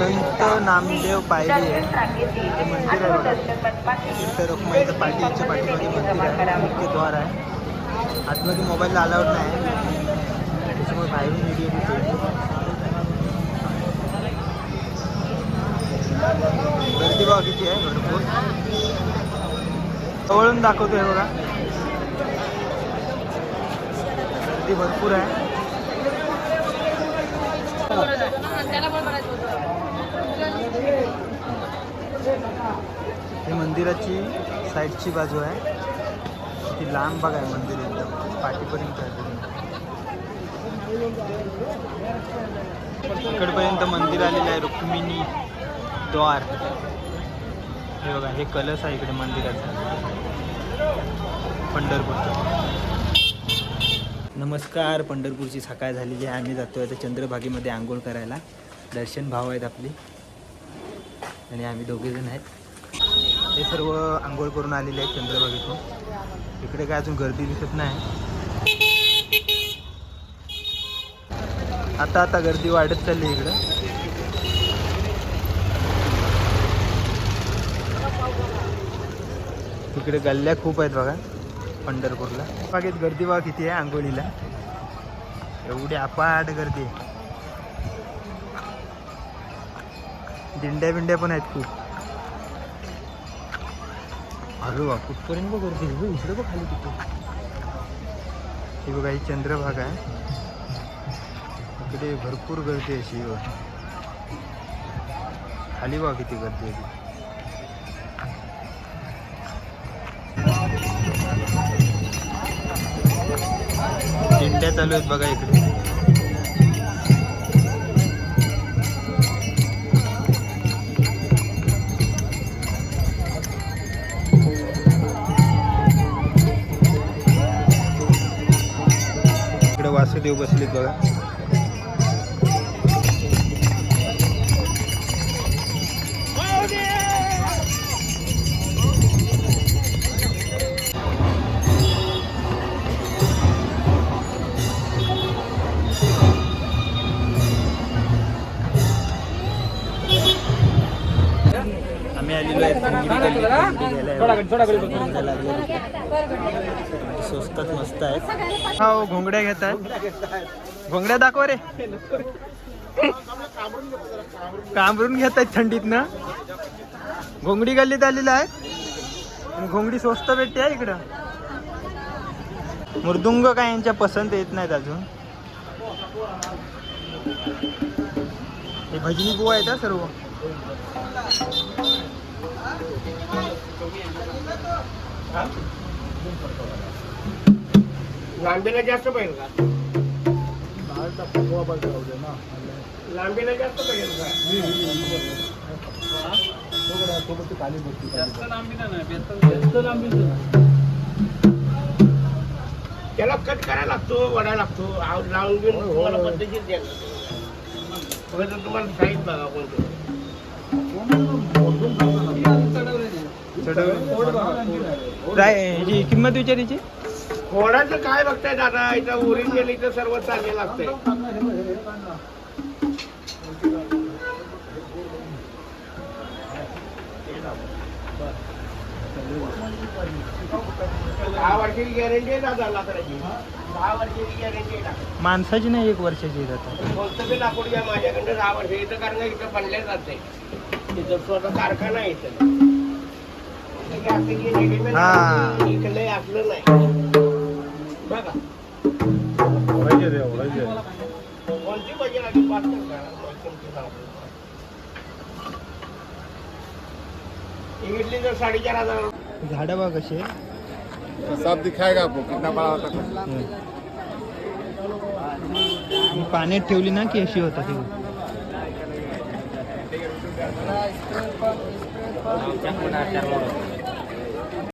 संत नामदेव पायरी आहे. हे मंदिर आहे बघा. तीर्थ रखुमाईचं पाठी याच्या पाठीमध्ये मंदिर आहे. मुख्य द्वार आहे. आतमध्ये मोबाईलला अलाउड नाही. त्याच्यामुळे बाहेरून व्हिडिओ घेतो गर्दी बघा किती आहे. भरपूर. जवळून दाखवतोय बघा. गर्दी भरपूर आहे. ही मंदिराची साईडची बाजू आहे. ती लांब बघा आहे मंदिर एकदम. पाठीपर्यंत आहे इकडपर्यंत मंदिर आलेलं आहे रुक्मिणी द्वार. हे बघा हे कलश आहे इकडे मंदिराचा. पंढरपूरचा. नमस्कार पंढरपूरची सकाळ झालेली आहे. आम्ही जातो आता चंद्रभागेमध्ये आंघोळ करायला. दर्शन भाव आहेत आपली. आणि आम्ही दोघेजण आहेत. हे सर्व आंघोळ करून आलेले आहेत चंद्रभागेतून इकडे काय अजून गर्दी दिसत नाही. आता आता गर्दी वाढत चालली इकडं. तिकडे गल्ल्या खूप आहेत बघा पंढरपूरला. बागेत गर्दी बघा किती आहे आंघोळीला. एवढी अपाट गर्दी आहे. दिंड्या बिंड्या पण आहेत खूप. अरे वा कुठपर्यंत बघ गर्दी आहे बघ, इकडे बघ खाली तिथे. ही बघा ही चंद्रभाग आहे. इकडे भरपूर गर्दी आहे अशी खाली बघा किती गर्दी आहे दिंड्या चालू आहेत बघा इकडे. वासुदेव बसलेत बघा. स्वस्तात मस्त आहेत हो घोंगड्या घेत आहेत घोंगड्या दाखव रे कांबरून घेत आहेत थंडीत ना घोंगडी गल्लीत आलेला आहे घोंगडी स्वस्त भेटते आहे इकडं मृदुंग काय यांच्या पसंत येत नाहीत अजून हे भजनी बुवा आहेत हा सर्व लांबीला जास्त पाहिजे का? लांबीला जास्त पाहिजे का? त्याला कट करायला लागतो वडा लागतो. लावून घेऊन तुम्हाला पद्धतशीर द्यायला लागतो. फक्त तुम्हाला साईज बघा कोणतं. काय ह्याची किंमत विचारायची? घोडाचं काय बघताय दादा? इथं ओरिजिनल इथं सर्व चाललेलं असतंय दहा वर्षाची गॅरंटी आहे दादा लाकडाची दहा वर्षाची गॅरंटी आहे. माणसाची नाही एक वर्षाची आहेत आता कोणतं बी लाकूड घ्या माझ्याकडे दहा वर्ष इथं कारण का इथं बनल्या जाते. तिथं स्वतः कारखाना आहे इथं. हा. इकडलंही असलं नाही. बघा. कोणती पाहिजे. आधी पाच करा कोणती सांगतो ही घेतली तर साडेचार हजार झाडं बघ कशी आहे. सब दिखाएगा आपको कितना बड़ा होता है पाण्यात ठेवली ना की अशी होता ती